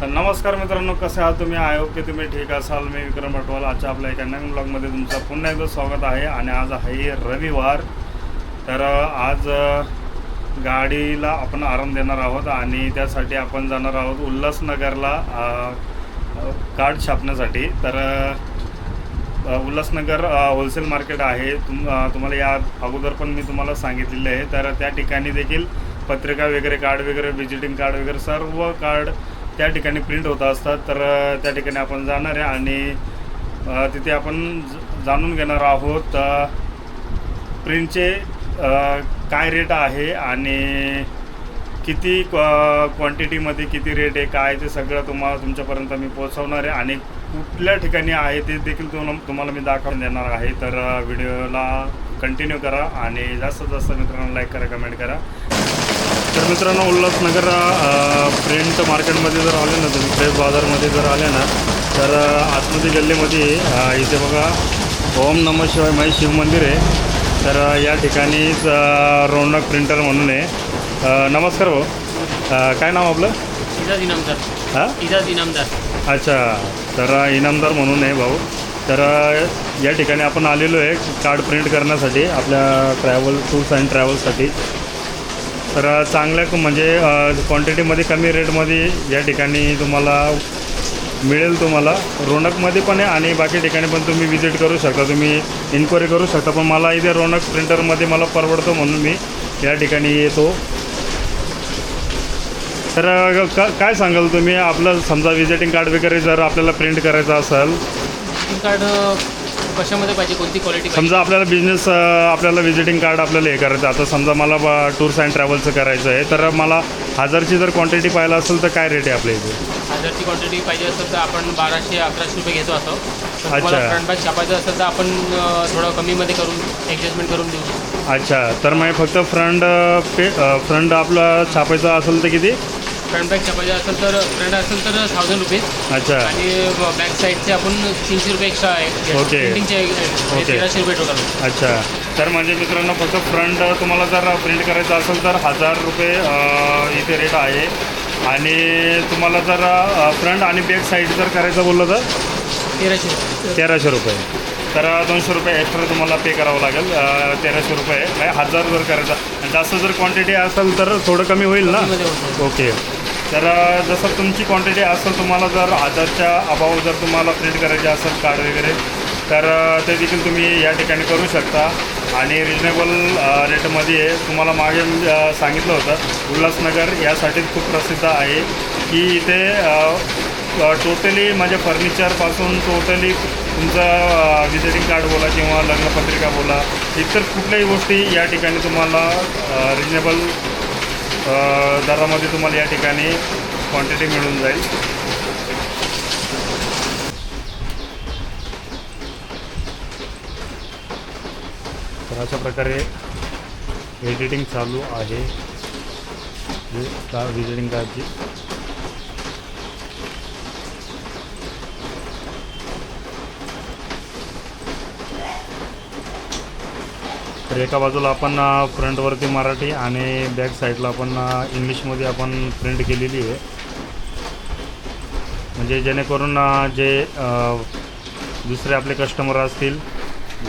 तर नमस्कार मित्रांनो कसे आहात तुम्ही? आय होप की तुम्ही ठीक असाल. मी विक्रम भटवाल आजच्या आपल्या एका नवीन ब्लॉगमध्ये तुमचं पुन्हा एकदा स्वागत आहे आणि आज आहे रविवार. तर आज गाडीला आपण आराम देणार आहोत आणि त्यासाठी आपण जाणार आहोत उल्हासनगरला कार्ड छापण्यासाठी. तर उल्हासनगर होलसेल मार्केट आहे. तुम तुम्हाला या अगोदर पण मी तुम्हाला सांगितलेलं आहे. तर त्या ठिकाणी देखील पत्रिका वगैरे कार्ड वगैरे विजिटिंग कार्ड वगैरे सर्व कार्ड त्या ठिकाणी प्रिंट होत असतात. तर त्या ठिकाणी आपण जाणार आहे आणि तिथे आपण ज- जाणून घेणार आहोत प्रिंटचे काय रेट आहे आणि किती क्वांटिटीमध्ये किती रेट आहे काय ते सगळं तुम्हाला तुमच्यापर्यंत मी पोहोचवणार आहे. आणि कुठल्या ठिकाणी आहे ते देखील तुम तुम्हाला मी दाखवून देणार आहे. तर व्हिडिओला कंटिन्यू करा आणि जास्तीत जास्त मित्रांनो लाईक करा कमेंट करा. तर मित्रांनो उल्हासनगर प्रिंट मार्केटमध्ये जर आले ना तुम्ही फ्रेश बाजारमध्ये जर आले ना तर आतमध्ये गल्लीमध्ये इथे बघा ओम नम शिवाय महेश शिव मंदिर आहे. तर या ठिकाणीच रौनक प्रिंटर म्हणून आहे. नमस्कार भाऊ. काय नाव आपलं? इजाज इनामदार. हां? इजाज इनामदार. अच्छा. तर इनामदार म्हणून आहे भाऊ. तर या ठिकाणी आपण आलेलो आहे कार्ड प्रिंट करण्यासाठी आपल्या ट्रॅव्हल टूर्स अँड ट्रॅव्हल्ससाठी तर चांगल्या म्हणजे क्वांटिटीमध्ये कमी रेटमध्ये या ठिकाणी तुम्हाला मिळेल तुम्हाला. रोनकमध्ये पण आहे आणि बाकी ठिकाणी पण तुम्ही विजिट करू शकता. तुम्ही इन्क्वायरी करू शकता. पण मला इथे रोनक प्रिंटरमध्ये मला परवडतो म्हणून मी या ठिकाणी येतो. तर का काय सांगाल तुम्ही? आपलं समजा विजिटिंग कार्ड वगैरे जर आपल्याला प्रिंट करायचं असेल. कार्ड कशामध्ये पाहिजे? कोणती क्वालिटी समजा आपल्याला बिझनेस आपल्याला विजिटिंग कार्ड आपल्याला हे करायचं. आता समजा मला टूर्स अँड ट्रॅव्हलचं करायचं आहे तर मला हजारची जर क्वांटिटी पाहिलं असेल तर काय रेट आहे आपल्या इथे? हजारची क्वांटिटी पाहिजे असेल तर आपण बाराशे अकराशे रुपये घेतो असो. अच्छा. फ्रंट बॅग छापायचं असेल तर आपण थोडं कमीमध्ये करून ॲडजस्टमेंट करून देऊ. अच्छा. तर मग फक्त फ्रंट पे फ्रंट आपला छापायचं असेल तर किती? फ्रंट बॅग छापायचं असेल तर फ्रंट असेल तर थाउजंड रुपीज अच्छा. आणि बॅक साईडचे आपण तीनशे रुपये एक्स्ट्रा आहे. ओके. प्रिंटिंगचे ओके. तेराशे रुपये टोटल अच्छा. तर म्हणजे मित्रांनो फक्त फ्रंट तुम्हाला जर प्रिंट करायचं असेल तर हजार रुपये अ, इथे रेट आहे. आणि तुम्हाला जर फ्रंट आणि बॅक साईड जर करायचं बोललं तर? तेराशे रुपये. तेराशे रुपये. तर दोनशे रुपये एक्स्ट्रा तुम्हाला पे करावं लागेल. अ, तेराशे रुपये. म्हणजे हजार जर करायचं आणि जास्त जर क्वांटिटी असेल तर थोडं कमी होईल ना? कमीमध्ये होतं. ओके. तर जसं तुमची क्वांटिटी असेल तुम्हाला जर आधारच्या अभाव जर तुम्हाला प्रिंट करायचे असेल कार्ड वगैरे तर ते देखील तुम्ही या ठिकाणी करू शकता. आणि रिजनेबल रेटमध्ये तुम्हाला मागे सांगितलं होतं उल्हासनगर यासाठीच खूप प्रसिद्ध आहे की इथे टोटली म्हणजे फर्निचरपासून टोटली तुमचं विजिटिंग कार्ड बोला किंवा लग्नपत्रिका बोला इतर कुठल्याही गोष्टी या ठिकाणी तुम्हाला रिजनेबल दरामध्ये तुम्हाला या ठिकाणी क्वांटिटी मिळून जाईल. तर अशा प्रकारे एडिटिंग चालू आहे. विजिटिंग कार्डची तर एका बाजूला आपण फ्रंटवरती मराठी आणि बॅक साईडला आपण इंग्लिशमध्ये आपण प्रिंट केलेली आहे. म्हणजे जेणेकरून जे दुसरे आपले कस्टमर असतील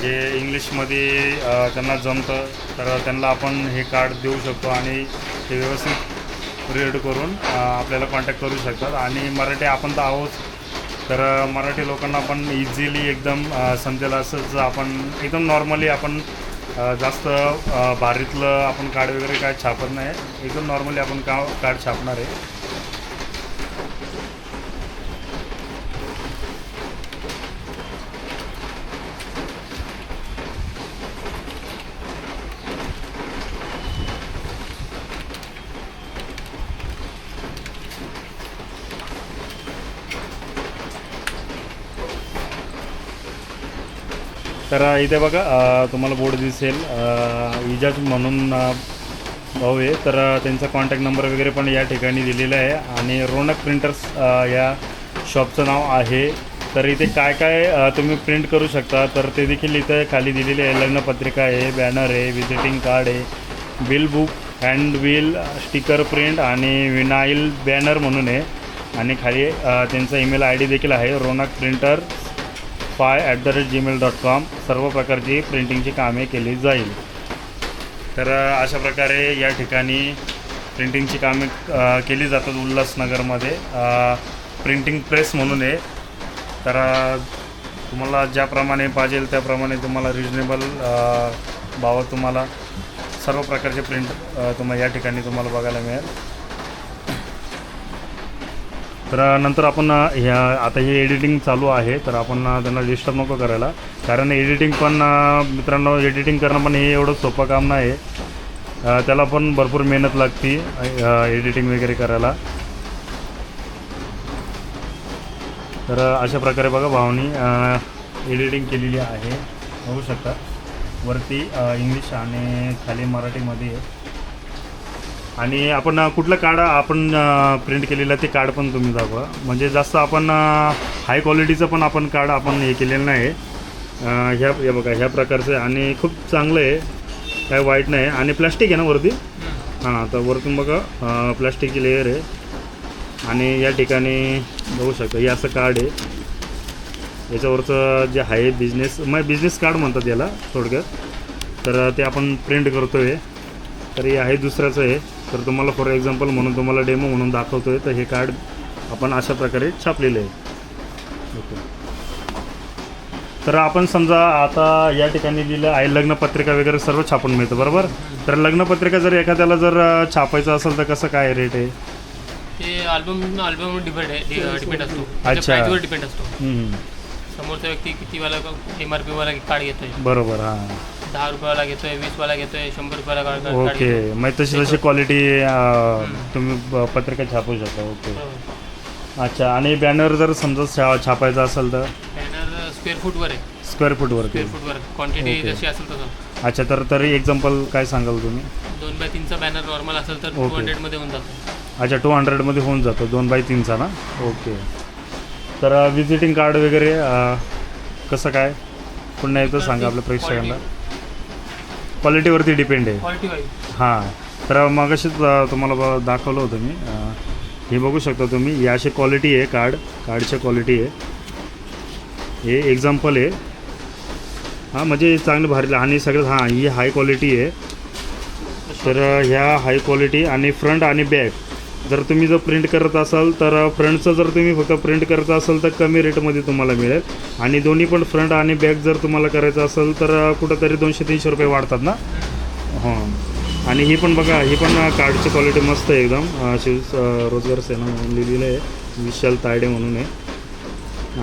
जे इंग्लिशमध्ये त्यांना जमतं तर त्यांना आपण हे कार्ड देऊ शकतो आणि ते व्यवस्थित रीड करून आपल्याला कॉन्टॅक्ट करू शकतात. आणि मराठी आपण तर आहोत तर मराठी लोकांना पण इझिली एकदम समजेल असंच आपण एकदम नॉर्मली आपण जास्त भारीतलं आपण कार्ड वगैरे काय छापत नाही. एकदम नॉर्मली आपण का कार्ड छापणार आहे. तर इथे बघा तुम्हाला बोर्ड दिसेल. इजाज म्हणून भाऊ आहे. तर त्यांचा कॉन्टॅक्ट नंबर वगैरे पण या ठिकाणी दिलेला आहे. आणि रोनक प्रिंटर्स या शॉपचं नाव आहे. तर इथे काय काय तुम्ही प्रिंट करू शकता. तर ते देखील इथे खाली दिलेले आहे. लग्नपत्रिका आहे बॅनर आहे व्हिजिटिंग कार्ड आहे bill book hand bill sticker print आणि विनाईल बॅनर म्हणून आहे. आणि खाली त्यांचा ईमेल आय डी देखील आहे Ronak printer five at the rate Gmail dot com सर्व प्रकारची प्रिंटिंगची कामे केली जाईल. तर अशा प्रकारे या ठिकाणी प्रिंटिंगची कामे केली जातात उल्हासनगरमध्ये. प्रिंटिंग प्रेस म्हणून आहे. तर तुम्हाला ज्याप्रमाणे पाहिजे त्याप्रमाणे तुम्हाला रिजनेबल भावात तुम्हाला सर्व प्रकारचे प्रिंट तुम्हाला या ठिकाणी तुम्हाला बघायला मिळेल. तर नंतर आपण ह्या आता हे एडिटिंग चालू आहे तर आपण त्यांना डिस्टर्ब नको करायला. कारण एडिटिंग पण मित्रांनो एडिटिंग करणं पण हे एवढं सोपं काम नाही आहे त्याला पण भरपूर मेहनत लागते एडिटिंग वगैरे करायला. तर अशा प्रकारे बघा भावनी एडिटिंग केलेली आहे. बघू शकता. वरती इंग्लिश आणि खाली मराठीमध्ये आहे आणि आपण कुठलं कार्ड आपण प्रिंट केलेलं ते कार्ड पण तुम्ही दाखवा. म्हणजे जास्त आपण हाय क्वालिटीचं पण आपण कार्ड आपण हे केलेलं नाही. आहे ह्या हे बघा ह्या प्रकारचं आणि खूप चांगलं आहे. काय वाईट नाही. आणि प्लॅस्टिक आहे ना वरती? हां तर वरतून बघा प्लॅस्टिकची लेअर आहे. आणि या ठिकाणी बघू शकता हे असं कार्ड आहे. याच्यावरचं जे आहे बिझनेस मग बिझनेस कार्ड म्हणतात याला थोडक्यात. तर ते आपण प्रिंट करतो आहे तर हे आहे दुसऱ्याचं आहे तर तुम्हाला फॉर एक्झाम्पल म्हणून तुम्हाला डेमो म्हणून दाखवतो आहे तर हे कार्ड आपण अशा प्रकारे छापलेलं आहे ओके. तर आपण समजा आता या ठिकाणी दिलं आहे लग्नपत्रिका वगैरे सर्व छापून मिळतं बरोबर? तर लग्नपत्रिका जर एखाद्याला जर छापायचं असेल तर कसं काय रेट आहे? ते अल्बम अल्बमवर डिपेंड आहे डिपेंड असतो. अच्छा. डिपेंड असतो. समोरचा व्यक्ती कितीवाला एम आर पीवाला कार्ड घेतोय? बरोबर हां. दहा रुपयाला घेतोय वीसवाला घेतोय शंभर रुपयाला कार्ड कार्ड ओके घेतोय. मग तशी तशी क्वालिटी तुम्ही ब- पत्रिका छापू शकता. ओके बरोबर. अच्छा आणि बॅनर जर समजा छा छापायचा असेल तर? बॅनर स्क्वेअर फूटवर आहे. स्क्वेअर फूटवरती स्क्वेअर फूटवर क्वांटिटी ओके. जशी असेल तसं. अच्छा तर तरी एक्झाम्पल काय सांगाल तुम्ही? दोन बाय तीनचा बॅनर नॉर्मल असेल तर टू ओके. हंड्रेडमध्ये होऊन जातो. अच्छा टू हंड्रेडमध्ये होऊन जातो. दोन बाय तीनचा ना? ओके तर विजिटिंग कार्ड वगैरे कसं काय? पुन्हा एकदा सांगा आपल्या प्रेक्षकांना. क्वालिटीवरती डिपेंड आहे. हां. तर मग तुम्हाला ब- दाखवलं होतं मी. हे बघू शकता तुम्ही. ही अशी क्वालिटी आहे कार्ड कार्डची क्वालिटी आहे. हे एक्झाम्पल आहे. हां म्हणजे चांगलं भारी आणि सगळं हां ही हाय क्वालिटी आहे. तर ह्या हाय क्वालिटी आणि फ्रंट आणि बॅक जर तुम्ही जर प्रिंट करत असाल तर फ्रंटचं जर तुम्ही फक्त प्रिंट करत असाल तर कमी रेटमध्ये तुम्हाला मिळेल. आणि दोन्ही पण फ्रंट आणि बॅक जर तुम्हाला करायचं असेल तर कुठंतरी दोनशे तीनशे रुपये वाढतात ना? हां. आणि ही पण बघा ही पण कार्डची क्वालिटी मस्त आहे एकदम. शिव रोजगार सेना म्हणून लिहिलेलं आहे. विशाल तायडे म्हणून आहे.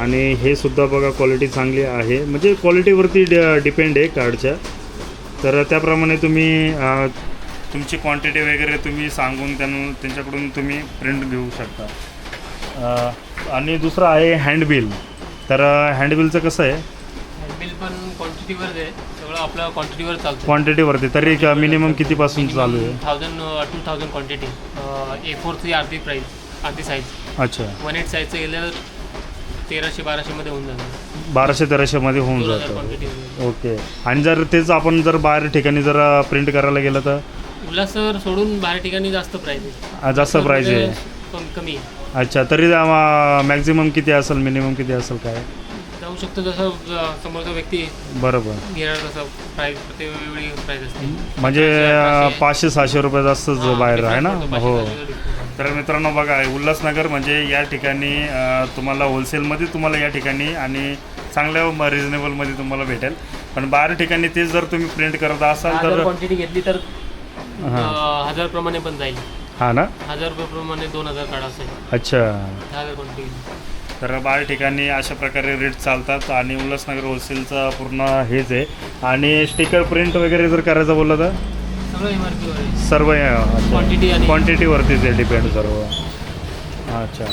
आणि हे सुद्धा बघा क्वालिटी चांगली आहे. म्हणजे क्वालिटीवरती डिपेंड आहे कार्डच्या तर त्याप्रमाणे तुम्ही तुमची क्वांटिटी वगैरे तुम्ही सांगून त्यांना त्यांच्याकडून तुम्ही प्रिंट घेऊ शकता. आणि दुसरं आहे हँडबिल तर हँडबिलचं कसं आहे? बिल पण क्वांटिटीवर आहे. सगळं आपलं क्वांटिटीवर चालतं. क्वांटिटीवरती तरी मिनिमम कितीपासून चालू आहे? Thousand two thousand quantity A फोरची अर्धी प्राईस अर्धी साईज अच्छा. वन एट साईजचं गेलं तेराशे बाराशेमध्ये होऊन जातं. बाराशे तेराशेमध्ये होऊन जातं. Quantity okay. आणि जर तेच आपण जर बाहेर ठिकाणी जर प्रिंट करायला गेलं तर? उल्हासवर सोडून बाहेर ठिकाणी जास्त प्राईस आहे. जास्त प्राईज आहे. कम कमी आहे. अच्छा तरी मॅक्झिमम किती असेल मिनिमम किती असेल काय? जाऊ शकतो जसं अं, समोरचा व्यक्ती बरोबर. घेणार तसं प्राईस प्रत्येक वेगळी प्राईस असते म्हणजे अं, पाचशे सहाशे रुपये जास्तच हां, बाहेर आहे ना? difference पडतो, हो. पाचशे सहाशे difference. तर मित्रांनो बघा उल्हासनगर म्हणजे या ठिकाणी अ, तुम्हाला होलसेलमध्ये तुम्हाला या ठिकाणी आणि चांगल्या रिजनेबलमध्ये तुम्हाला भेटेल. पण बाहेर ठिकाणी तेच जर तुम्ही प्रिंट करत असाल तर क्वांटिटी घेतली तर अं, हजार प्रमाणे पण जाईल. हां ना? हजार रुपये प्रमाणे दोन हजार काढा असेल. अच्छा. दहा हजार क्वांटिटी तर बाहेर ठिकाणी अशा प्रकारे रेट चालतात आणि उल्हासनगर होलसेलचं पूर्ण हेच आहे. आणि स्टिकर प्रिंट वगैरे जर करायचं बोललं तर? सगळं एम आर पीवर आहे सर्व Quantity आणि- क्वांटिटीवरतीच आहे डिपेंड सर्व. अच्छा.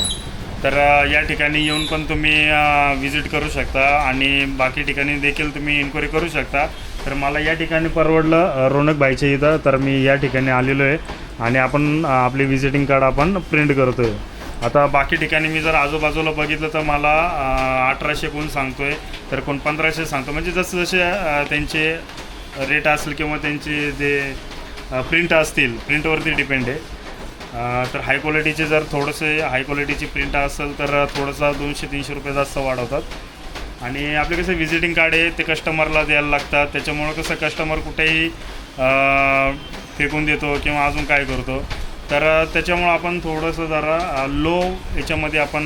तर अ, या ठिकाणी येऊन पण तुम्ही विजिट करू शकता आणि बाकी ठिकाणी देखील तुम्ही इन्क्वायरी करू शकता. तर मला या ठिकाणी परवडलं रोनक भाईच्या इथं. तर मी या ठिकाणी आलेलो आहे आणि आपण आपली विजिटिंग कार्ड आपण प्रिंट करतो आहे आता बाकी ठिकाणी मी जर आजूबाजूला बघितलं तर मला अठराशे कोण सांगतोय तर कोण पंधराशे सांगतो. म्हणजे जसे जसे त्यांचे रेट असेल किंवा त्यांचे जे प्रिंट असतील प्रिंटवरती डिपेंड आहे. तर हाय क्वालिटीचे जर थोडंसे हाय क्वालिटीची प्रिंट असेल तर थोडंसं दोनशे तीनशे रुपये जास्त वाढवतात. आणि आपले कसं व्हिजिटिंग कार्ड आहे ते कस्टमरला द्यायला लागतात. त्याच्यामुळं कसं कस्टमर कुठेही फेकून देतो किंवा अजून काय करतो. तर त्याच्यामुळं आपण थोडंसं जरा लो याच्यामध्ये आपण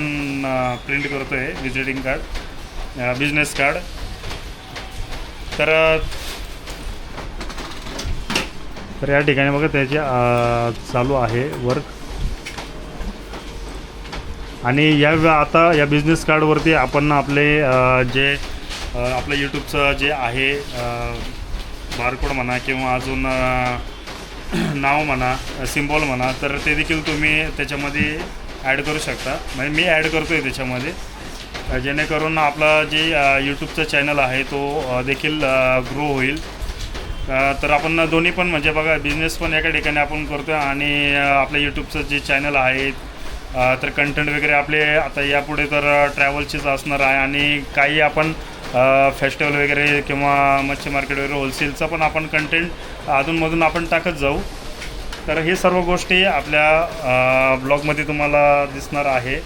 प्रिंट करतो आहे व्हिजिटिंग कार्ड बिझनेस कार्ड तर तर या ठिकाणी बघा त्याचे चालू आहे वर्क आणि या आता या बिझनेस कार्डवरती आपण आपले जे आपलं यूट्यूबचं जे आहे बारकोड म्हणा किंवा अजून नाव म्हणा सिम्बॉल म्हणा तर ते देखील तुम्ही त्याच्यामध्ये ॲड करू शकता. म्हणजे मी ॲड करतो आहे त्याच्यामध्ये जेणेकरून आपला जे यूट्यूबचं चॅनल आहे तो देखील ग्रो होईल. तर आपण दोन्ही पण म्हणजे बघा बिझनेस पण एका ठिकाणी आपण करतो आणि आपलं यूट्यूबचं जे चॅनल आहे तर कंटेंट वगैरे आपले आता यापुढे तर ट्रॅव्हलचेच असणार आहे आणि काही आपण फेस्टिवल वगैरे किंवा मच्छी मार्केट वगैरे होलसेलचा पण आपण कंटेंट अधूनमधून आपण टाकत जाऊ. तर हे सर्व गोष्टी आपल्या ब्लॉगमध्ये तुम्हाला दिसणार आहे.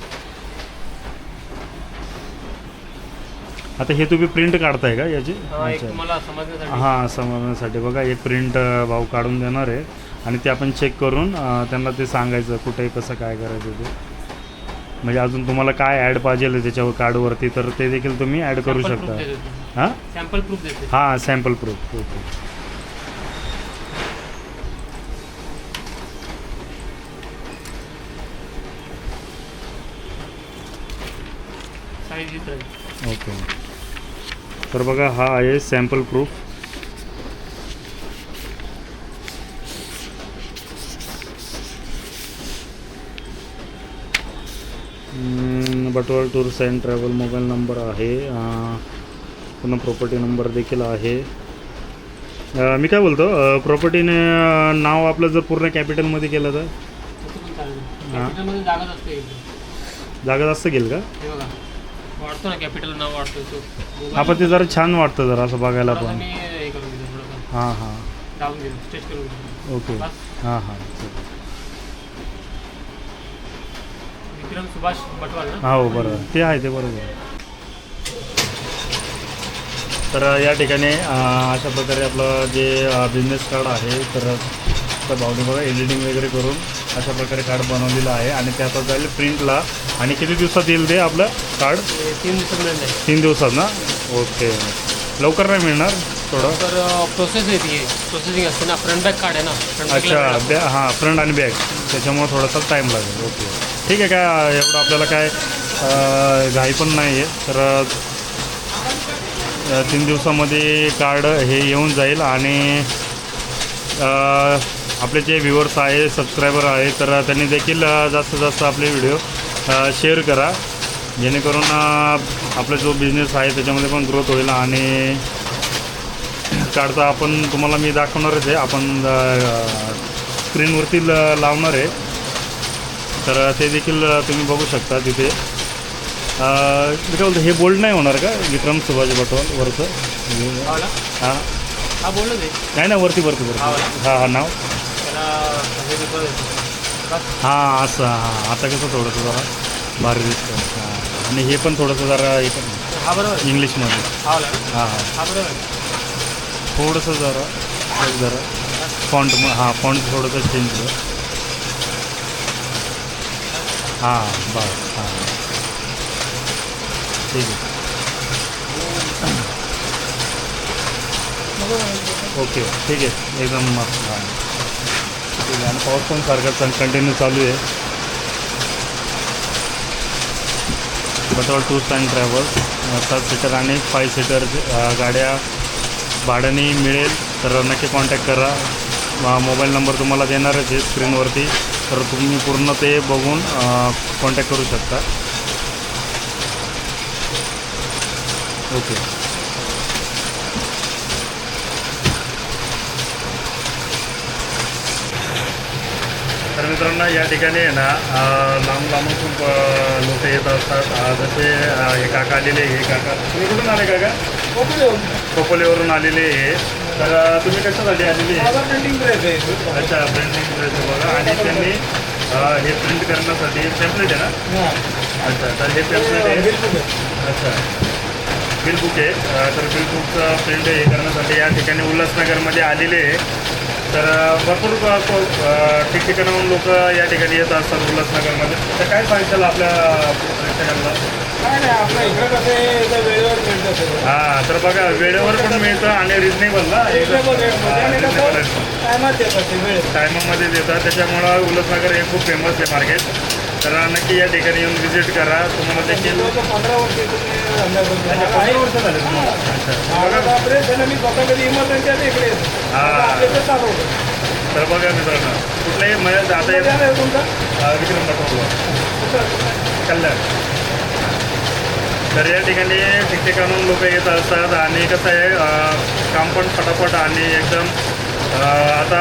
आता हे तुम्ही प्रिंट काढताय का याची? हा हां समजण्यासाठी. बघा एक प्रिंट भाऊ काढून देणार आहे. आणि ते आपण चेक करून त्यांना ते सांगायचं कुठे कसं काय करायचं ते. म्हणजे अजून तुम्हाला काय ॲड पाहिजे त्याच्यावर कार्डवरती तर ते देखील तुम्ही ॲड करू शकता. हां? सॅम्पल प्रूफ हां सॅम्पल प्रूफ ओके. ओके तर बघा हा आहे sample proof Batwal tours and travel mobile number आहे. पुन्हा प्रॉपर्टी नंबर देखील आहे. मी काय बोलतो? प्रॉपर्टीने नाव आपलं जर पूर्ण कॅपिटलमध्ये केलं तर? हा. जागा जास्त घेईल का? हे ना कॅपिटल नाव आपण ते जरा छान वाटतं जरा असं बघायला पण. हे हां ओके. हां हां. विक्रम सुभाष बटवाल ना? हा हो बरोबर. ते आहे ते बरोबर. तर या ठिकाणी अं, अशा प्रकारे आपलं जे बिझनेस कार्ड आहे तर त्या भावने बघा एडिटिंग वगैरे करून अशा प्रकारे कार्ड बनवलेलं आहे. आणि ते आता जाईल प्रिंटला आणि किती दिवसात येईल ते आपलं कार्ड तीन दिवसात तीन दिवसात ना? ओके. लवकर नाही मिळणार थोडं? तर प्रोसेस आहे ती. प्रोसेसिंग असते ना. फ्रंट बॅक कार्ड आहे ना. फ्रंट अच्छा बॅ हां फ्रंट आणि बॅक त्याच्यामुळे थोडासा टाईम लागेल. ओके. ठीक आहे काय एवढं आपल्याला काय घाई पण नाही आहे तर तीन दिवसामध्ये कार्ड हे येऊन जाईल आणि आपले जे व्ह्युअर्स आहे सबस्क्रायबर आहे तर त्यांनी देखील जास्तीत जास्त आपले व्हिडिओ शेअर करा. जेणेकरून आपला जो बिझनेस आहे त्याच्यामध्ये पण ग्रोथ होईल आणि कार्डचा आपण तुम्हाला मी दाखवणारच आहे. आपण स्क्रीनवरती ल लावणार आहे. तर ते देखील तुम्ही बघू शकता तिथे. बोलतो हे बोल्ड नाही होणार का? विक्रम सुभाष बटवाल वरचं? हां. हा बोललो नाही ना वरती वरती वरती. हा. हां नाव? हे असं हां आता कसं थोडंसं जरा भारी दिसतं हां आणि हे पण थोडंसं जरा हे पण बरोबर. इंग्लिशमध्ये. हा हां. बरोबर. थोडंसं जरा जरा. फॉन्ट हां फॉन्ट थोडंसं चेंज हां बस हां. ठीक आहे. ओके ठीक आहे. एकदम मस्त. हां ठीक आहे आणि पाऊस पण सारखा कंटिन्यू चालू आहे. Batol tours and travels. सात सीटर आणि फाय सीटर गाड्या भाड्याने मिळेल. तर नक्की कॉन्टॅक्ट करा. मोबाईल नंबर तुम्हाला देणारच आहे स्क्रीनवरती. तर तुम्ही पूर्ण ते बघून कॉन्टॅक्ट करू शकता. ओके. तर मित्रांनो या ठिकाणी आहे ना लांब लांबून खूप लोक येत असतात. जसे हे काका आलेले हे काका तुम्ही कुठून आले काका? खोपोलीवरून आलेले आहे. तर तुम्ही कशासाठी आलेले आहे? प्रिंटिंग प्रेस आहे. अच्छा प्रिंटिंग प्रेस बघा. आणि त्यांनी अं, हे प्रिंट करण्यासाठी पेम्पलेट आहे ना? अच्छा तर हे पेम्पलेट आहे. अच्छा. बिल बुक आहे. अं, तर बिल बुकचं प्रिंट हे करण्यासाठी या ठिकाणी उल्हासनगरमध्ये आलेले आहे. तर अं, भरपूर क- को- अं, ठिकठिकाणाहून लोक या ठिकाणी येत असतात उल्हासनगरमध्ये. तर काय सांगशाल आपल्या प्रेक्षकांना? हां तर बघा वेळेवर पण मिळतं आणि रिजनेबल ना. टायमामध्ये देतात. त्याच्यामुळं उल्हासनगर हे खूप फेमस आहे मार्केट तर नक्की या ठिकाणी येऊन व्हिजिट करा. तुम्हाला देखील पंधरा वर्ष मला वर्ष झाले येतो. हा. तर बघा मित्रांनो कुठल्याही आता कुठलं ध्यान आहे तुमचं? अं, विक्रम? कल्याण. तर या ठिकाणी ठिकठिकाणून लोक येत असतात आणि कसं आहे काम पण फटाफट आणि एकदम आता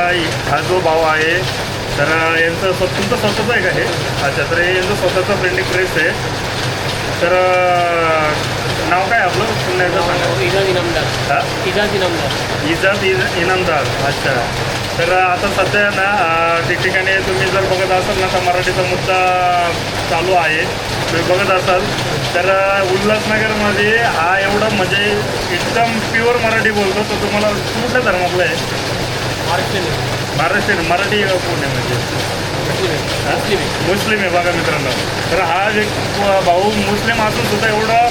हा जो भाव आहे तर यांचं स्व तुमचं स्वतःचं आहे का हे? अच्छा तर हे यांचं स्वतःचं प्रिंटिंग प्रेस आहे. तर नाव काय आपलं? पुन्हा एकदा सांगा. इजाज इनामदार. हा? इजाज इनामदार. इजाज इज इनामदार. अच्छा. तर आता सध्या ना ठिकठिकाणी तुम्ही जर बघत असाल ना तर मराठीचा मुद्दा चालू आहे. तुम्ही बघत असाल तर उल्हासनगरमध्ये हा एवढा म्हणजे एकदम प्युअर मराठी बोलतो तो तुम्हाला कुठल्या धर्मातला आहे? महाराष्ट्रीयन मराठी कोण आहे म्हणजे मुस्लिम आहे. हा? मुस्लिम आहे. मुस्लिम आहे बघा मित्रांनो. तर हा जे भाऊ मुस्लिम असून सुद्धा एवढा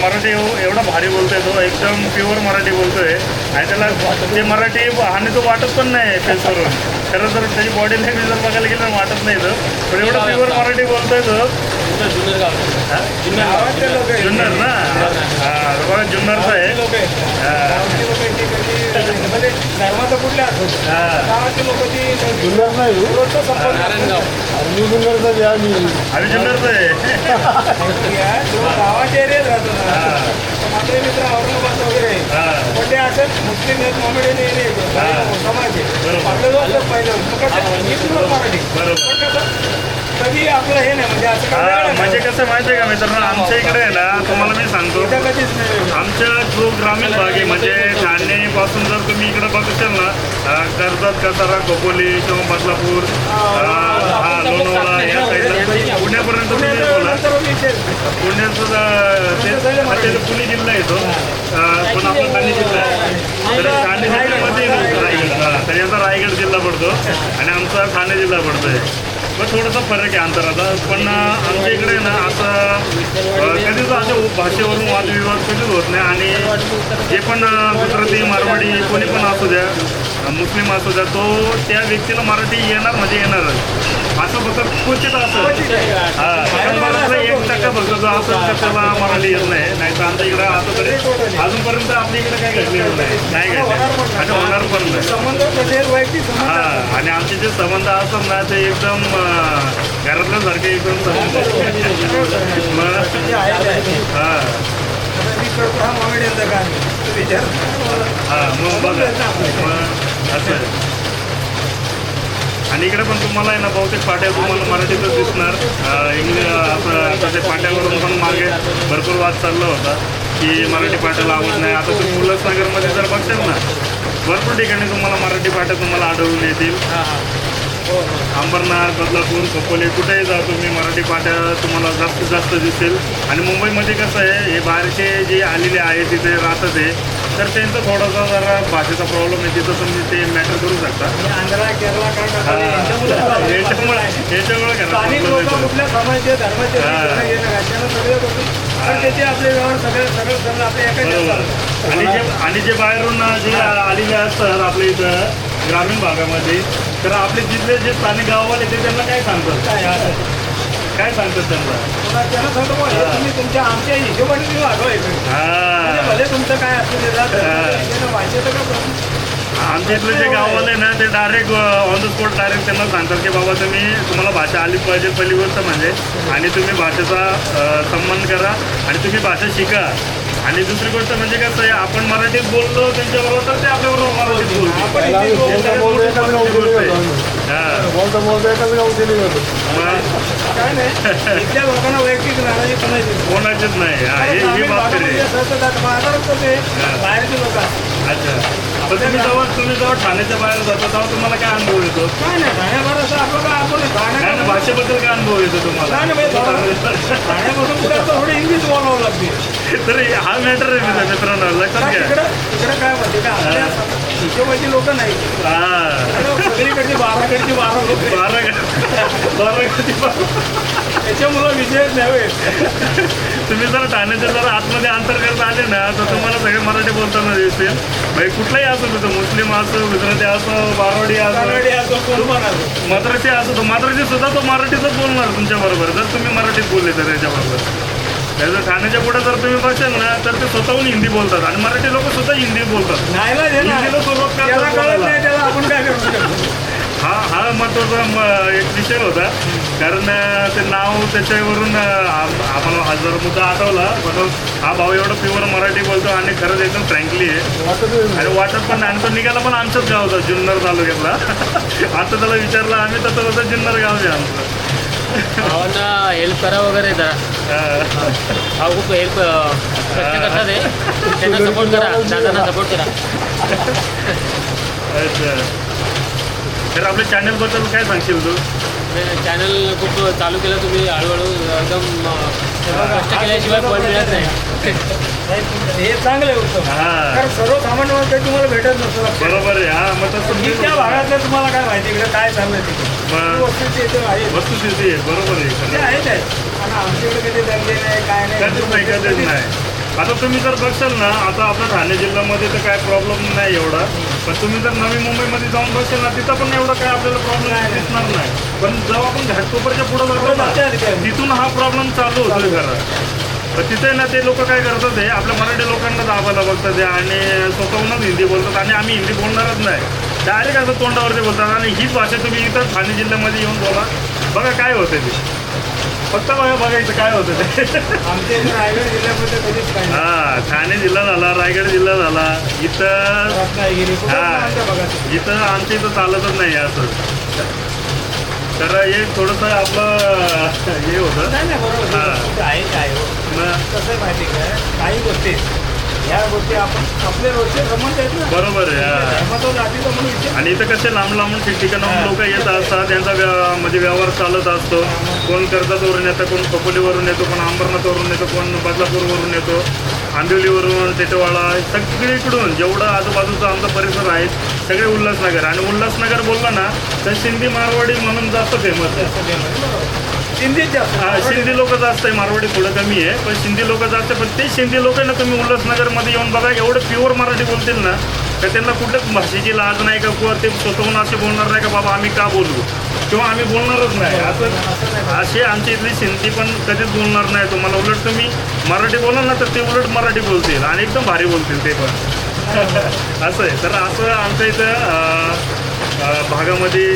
मराठी एव- एवढा भारी बोलतोय तो एकदम प्युअर मराठी बोलतोय. आणि त्याला ते मराठी आणि तो वाटत पण नाही फेसवरून. खरं तर त्याची बॉडी लँग्वेज जर बघायला गेलं वाटत नाही तो पण एवढा प्युअर मराठी बोलतोय तो. जुन्नर हा? ना? हा बघा जुन्नरचा आहे. हा. म्हणजे धर्माचं कुठल्या असो हा. गावातली लोक ती जुन्नर नाही. रोजचं संपर्क नारायणगाव न्यू जुन्नरचा जे आम्ही आम्ही जुन्नरचा आहे या, जो गावाच्या एरियात राहतो माझे मित्र औरंगाबाद वगैरे. हा पण ते असं मुस्लिम आहेत मोमेडियन हा. समाज आहे बरोबर. आपलं जो असं पहिलं मग कसं पूर्ण मराठी. पण कसं कधी आपलं हे नाही म्हणजे असं काय म्हणजे. कसं माहिती आहे का मित्रांनो आमच्या इकडे आहे ना तुम्हाला मी सांगतो. आमच्या जो ग्रामीण भाग आहे म्हणजे ठाणेपासून जर तुम्ही इकडे बघशाल ना कर्जत कसारा खोपोली किंवा बदलापूर हा लोणावळा या साईडला पुण्यापर्यंत तुम्ही बोला. पुण्याचं ते पुणे येतो. पण आपला ठाणे जिल्हा आहे? तर ठाणे जिल्ह्यामध्ये रायगड तर याचा रायगड जिल्हा पडतो. आणि आमचा ठाणे जिल्हा पडतो आहे पण थोडासा फरक आहे अंतराचा. पण आमच्या इकडे ना असं कधीच असं भाषेवरून वादविवाद कधीच होत नाही. आणि जे पण गुजराती मारवाडी कोणी पण असू द्या मुस्लिम असू द्या तो त्या व्यक्तीला मराठी येणार म्हणजे येणारच. असं फक्त क्वचित असं. हा एक टक्का फक्त जो असं त्याला मराठी येत नाही. नाही तर आमच्या इकडं असं तरी अजूनपर्यंत आपल्या इकडे काय घडलेलं नाही. नाही घडलं. आणि होणार पण नाही संबंध आणि आमचे जे संबंध असतात ना ते एकदम अं, घरातल्यासारखे एकदम संबंध. आहेत. मग हा मग बघा. मग असं आणि इकडे पण तुम्हाला आहे ना बहुतेक पाट्या तुम्हाला मराठीतच दिसणार. इंग्लिश आता ते पाट्यावरून पण मागे भरपूर वाद चालला होता की मराठी पाट्याला आवड नाही. आता तुम्ही उल्हासनगरमध्ये जर बघशाल ना भरपूर ठिकाणी तुम्हाला मराठी पाट्या तुम्हाला आढळून येतील. अंबरनाथ बदलापूर खोपोली कुठेही जा तुम्ही. मराठी पाट्या तुम्हाला जास्तीत जास्त दिसेल. आणि मुंबईमध्ये कसं आहे हे बाहेरचे जे आलेले आहे तिथे राहतात आहे तर त्यांचं थोडासा जरा भाषेचा प्रॉब्लेम आहे. तिथं तुम्ही ते मॅटर करू शकता. आणि. यांच्यामुळे याच्यामुळे जे आणि जे बाहेरून जे आलेले असतात आपल्या इथं ग्रामीण भागामध्ये. तर आपले जिथले जे स्थानिक गाववाले ते त्यांना काय सांगतात? काय? काय सांगतात त्यांना? त्यांना सांगतो तुम्ही तुमच्या आमच्या हिशोबाने तुम्ही. म्हणजे हा. भले तुमचं काय असू दे? आमच्या इथले जे गाववाले ना ते direct on the spot direct त्यांना सांगतात की बाबा तुम्ही तुम्हाला भाषा आली पाहिजे पहिली गोष्ट म्हणजे आणि तुम्ही भाषेचा अ, सन्मान करा आणि तुम्ही भाषा शिका. आणि दुसरी गोष्ट म्हणजे कसं आहे आपण मराठीत बोललो त्यांच्याबरोबर तर ते आपल्याबरोबर मराठीत बोलतो आपण हा. नाही. नाही. कोणाचीच नाही. हा, बाब हा. अच्छा. पण तुम्ही जेव्हा तुम्ही जेव्हा ठाण्याच्या बाहेर जाता तेव्हा तुम्हाला काय अनुभव येतो? काय नाही ठाण्यावर असं काय आपण भाषेबद्दल काय अनुभव येतो तुम्हाला? नाही, नाही, भाई, ठाण्यापासून पुढे आता थोडी इंग्लिश बोलावं लागते. तर हा मॅटर आहे मित्र- मित्रांनो लक्षात घ्या. तिकडं? काय म्हणते? का हिशोबाची लोक नाही. सगळीकडची बाराकडची बारा लोक. आहेत. बारा ग- बारा. किती बारा? त्याच्यामुळं विजय नव्हे तुम्ही जर ठाण्याच्या जर आतमध्ये अंतर्गत आले ना तर तुम्हाला सगळे मराठी बोलताना दिसतील. म्हणजे कुठलाही असो तिथं मुस्लिम असो गुजराती असो बारवाडी असो. मद्रासी असो तो मद्रासी सुद्धा तो मराठीतच बोलणार तुमच्या बरोबर. जर तुम्ही मराठीत बोलले तर याच्याबरोबर. त्याचं ठाण्याच्या पुढे जर तुम्ही बसाल ना तर ते स्वतःहून हिंदी बोलतात. आणि मराठी लोक सुद्धा हिंदी बोलतात. नाहीला जे ना हिंदीला सुरुवात करतात त्याला कळत बोलायला. नाही त्याला आपण काय करू शकतो? हा हा महत्त्वाचा म- एक विषय होता. कारण अं, ते नाव त्याच्यावरून अं, आम्हाला हा जर मुद्दा आठवला म्हणून हा भाऊ एवढं प्युअर मराठी बोलतो आणि खरंच एकदम फ्रँकली आहे. आणि वाटत पण नाही. आणि तो निघाला पण आमच्याच गावचा जुन्नर तालुक्यातला. आता त्याला विचारलं आम्ही तसं होतं जुन्नर गाव आहे आमचं. भावांना हेल्प करा वगैरे जरा. हा. खूप हेल्प कष्ट करतात हे त्यांना सपोर्ट करा दादांना सपोर्ट करा. अच्छा. तर आपल्या चॅनलबद्दल काय सांगशील तू? चॅनल खूप चालू केलं तुम्ही हळूहळू एकदम कष्ट केल्याशिवाय फळ मिळत नाही. हे चांगलं आहे उत्तम. हा. कारण सर्वसामान्य माणूस काही तुम्हाला भेटत नसतं बरोबर आहे हा मग तसं मी त्या भागातलं तुम्हाला काय माहिती इकडे काय चाललंय तिकडे? मग वस्तूची इथं आहे. वस्तुस्थिती आहे बरोबर आहे. ते आणि आमच्याकडे कधी दंगे नाही काय नाही. कधीच नाही कधीच नाही. आता तुम्ही जर बघशाल ना आता आपल्या ठाणे जिल्ह्यामध्ये तर काय प्रॉब्लेम नाही एवढा. पण तुम्ही जर नवी मुंबईमध्ये जाऊन बघशाल ना तिथं पण एवढा काय आपल्याला प्रॉब्लेम दिसणार नाही. पण जेव्हा आपण घाटकोपरच्या पुढे जातो ना तिथून हा प्रॉब्लेम चालू होतोय खरं. तर तिथे ना ते लोक काय करतात हे आपल्या मराठी लोकांना दाबायला बघतात आणि स्वतःहूनच हिंदी बोलतात आणि आम्ही हिंदी बोलणारच नाही. डायरेक्ट असं तोंडावरती बोलतात आणि हीच भाषा तुम्ही इथं ठाणे जिल्ह्यामध्ये येऊन बोला. बघा काय होते ते. फक्त बघा बघायचं काय होतं ते आमच्या इथे रायगड जिल्ह्यामध्ये कधीच नाही हा ठाणे जिल्हा झाला रायगड जिल्हा झाला इथं रत्नागिरी कुठं पण हा. आमच्या भागात इथं आमच्या इथं चालतच नाही असं तर हे थोडंसं आपलं हे होतं नाही नाही बरोबर हा. आहे. आहे काय हो मग कसं आहे माहिती आहे काय काही गोष्टी आहेत. ह्या गोष्टी आपण आपले रोजचे संबंध आहेत ना बरोबर आहे म्हणून आणि इथं कसे लांब लांबून ठिकठिकाणाहून लोक येत असतात त्यांचा व्य- म्हणजे व्यवहार चालत असतो. कोण कर्जतवरून येतं कोण खोपोलीवरून येतो कोण अंबरनाथवरून येतो कोण बदलापूरवरून येतो आंबिवलीवरून टेटवाळा सगळीकडून जेवढं आजूबाजूचा आमचा परिसर आहे सगळे उल्हासनगर. आणि उल्हासनगर बोललं ना तर सिंधी मारवाडी म्हणून जास्त फेमस आहे. सिंधीत जास्त. हा, सिंधी लोक जास्त आहे मारवाडी थोडं कमी आहे. पण सिंधी लोक जास्त आहे पण ते सिंधी लोक ना तुम्ही उल्हासनगरमध्ये येऊन बघा एवढं प्युअर मराठी बोलतील ना तर त्यांना कुठल्याच भाषेची लाज नाही का किंवा ते स्वतःहून असे बोलणार नाही का बाबा आम्ही का बोलू? किंवा आम्ही बोलणारच नाही. असं असे आमच्या इथली सिंधी पण कधीच बोलणार नाही. तुम्हाला उलट तुम्ही मराठी बोलाल ना तर ते उलट मराठी बोलतील आणि एकदम भारी बोलतील ते पण. असं आहे. तर असं आमच्या इथं अं, अं, भागामध्ये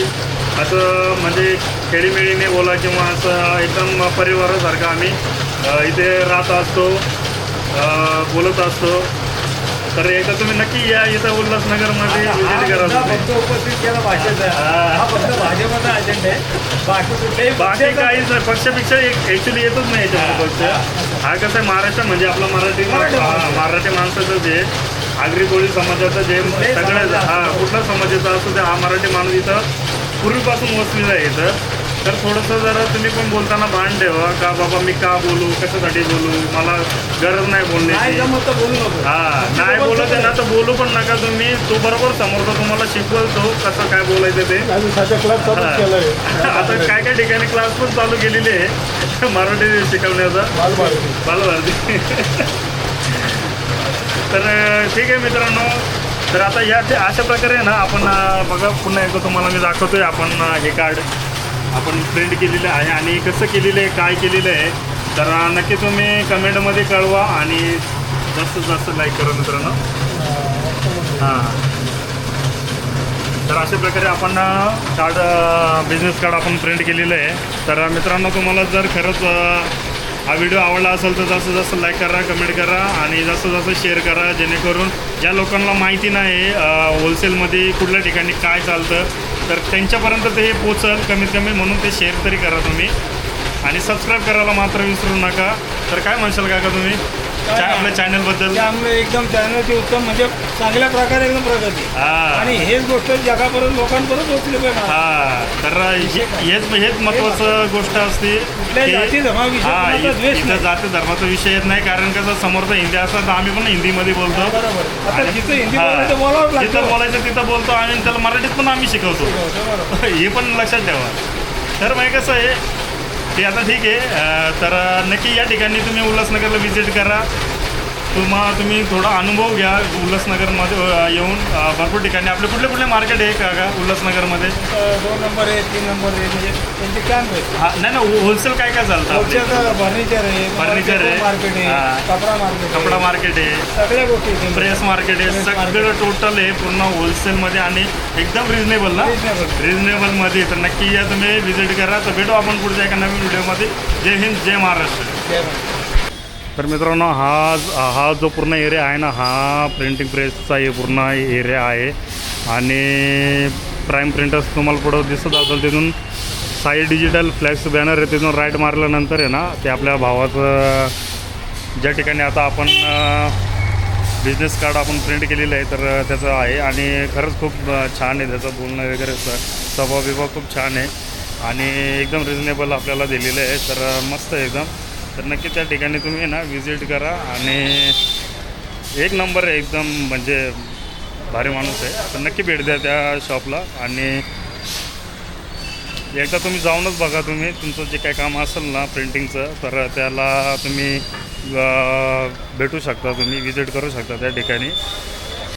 असं म्हणजे खेळीमेळीने बोला किंवा असं एकदम परिवारासारखं आम्ही इथे राहत असतो बोलत असतो तर एकदा तुम्ही नक्की या इथं उल्हासनगरमध्ये विजिट करा. फक्त उपस्थित केला भाषेचा हा. फक्त भाजपचा अजेंडा आहे बाकी पक्षाचा- काहीच नाही पक्षापेक्षा ॲक्च्युली येतच नाही याच्यामध्ये पक्ष हा कसं आहे महाराष्ट्र म्हणजे आपला मराठी मराठी माणूस. मराठी माणसाचं जे आगरी कोळी समाजाचं जे सगळं हा. कुठला समाजाचा असतो ते हा मराठी माणूस इथं पूर्वीपासून वसलेला आहे इथं. तर थोडंसं जरा तुम्ही पण बोलताना भान ठेवा. का बाबा मी का बोलू? कशासाठी बोलू? मला गरज नाही नाही बोलण्याची जमत तर बोलू नको. हा नाही बोलत आहे ना तर. बोलू पण नका तुम्ही. तो बरोबर समोरचा तुम्हाला शिकवल तो कसं काय बोलायचं ते. आता काय काय ठिकाणी क्लास पण चालू केलेले आहे. मराठी शिकवण्याचा. बालभारती. बालभारती. तर ठीक आहे मित्रांनो. तर आता या ते अशा प्रकारे ना आपण बघा पुन्हा एकदा तुम्हाला मी दाखवतोय आपण हे कार्ड आपण प्रिंट केलेलं आहे आणि कसं केलेलं आहे काय केलेलं आहे तर नक्की तुम्ही कमेंटमध्ये कळवा आणि जास्तीत जास्त लाईक करा मित्रांनो. हां. तर अशा प्रकारे आपण कार्ड बिझनेस कार्ड आपण प्रिंट केलेलं आहे. तर मित्रांनो तुम्हाला जर खरंच हा व्हिडिओ आवडला असेल तर जास्तीत जास्त लाईक करा कमेंट करा आणि जास्तीत जास्त शेअर करा जेणेकरून ज्या लोकांना माहिती नाही होलसेलमध्ये कुठल्या ठिकाणी काय चालतं तर त्यांच्यापर्यंत ते पोचल कमीत कमी म्हणून ते शेअर तरी करा तुम्ही. आणि सबस्क्राईब करायला मात्र विसरू नका. तर काय म्हणशाल काका तुम्ही? चा- आपल्या चॅनलबद्दल त्यामुळे एकदम चॅनलची उत्तम म्हणजे चांगल्या प्रकारे एकदम प्रगती. हा. आणि हेच गोष्ट जगापर्यंत लोकांपर्यंत पोहोचली पाहिजे हा. तर हे- हेच हेच महत्वाचं गोष्ट असते कुठल्याही की- जाती धर्माविषयी हा कोणाचा इ- द्वेष इथं नाही. जाती धर्माचा विषय येत नाही कारण कसं समोरचा हिंदी असला तर आम्ही पण हिंदीमध्ये बोलतो. बरोबर. आता आणि- जिथं हिंदी हा. बोलायचं जिथं लागतं. बोलायचं तिथं बोलतो आणि त्याला मराठीत पण आम्ही शिकवतो. हे पण लक्षात ठेवा. तर मग कसं आहे ते आता ठीक आहे. तर नक्की या ठिकाणी तुम्ही उल्हासनगरला व्हिजिट करा. तुम्हा तुम्ही थोडा अनुभव घ्या उल्हासनगरमध्ये येऊन भरपूर ठिकाणी आपले कुठले कुठले मार्केट आहे का का उल्हासनगरमध्ये दोन नंबर आहे तीन नंबर आहे म्हणजे त्यांचे कॅम्प आहे हा नाही ना होलसेल काय काय चालतं आपले होलसेलचं फर्निचर आहे फर्निचर आहे. मार्केट आहे हा. कपडा मार्केट कपडा मार्केट आहे सगळ्या गोष्टी. प्रेस मार्केट आहे सगळं. टोटल आहे पूर्ण होलसेलमध्ये आणि एकदम रिजनेबल ना. रिजनेबलमध्ये तर नक्की या तुम्ही व्हिजिट करा तर भेटू आपण पुढच्या एका नवीन व्हिडिओमध्ये जय हिंद जय महाराष्ट्र जय महाराज. तर मित्रांनो हा हा जो पूर्ण एरिया आहे ना हा प्रिंटिंग प्रेसचा हे पूर्ण एरिया आहे. आणि प्राईम प्रिंटर्स तुम्हाला पुढं दिसत असेल तिथून साई डिजिटल फ्लॅक्स बॅनर आहे तिथून राईट मारल्यानंतर आहे ना ते आपल्या भावाचं ज्या ठिकाणी आता आपण बिझनेस कार्ड आपण प्रिंट केलेलं आहे तर त्याचं आहे. आणि खरंच खूप छान आहे त्याचं बोलणं वगैरे स स्वभाव बिभाव खूप छान आहे. आणि एकदम रिजनेबल आपल्याला दिलेलं आहे. तर मस्त आहे एकदम. तर नक्की त्या ठिकाणी तुम्ही ना व्हिजिट करा आणि एक नंबर आहे एकदम म्हणजे भारी माणूस आहे. तर नक्की भेट द्या त्या शॉपला आणि एकदा तुम्ही जाऊनच बघा तुम्ही. तुमचं जे काही काम असेल ना प्रिंटिंगचं तर त्याला तुम्ही भेटू शकता तुम्ही विजिट करू शकता त्या ठिकाणी.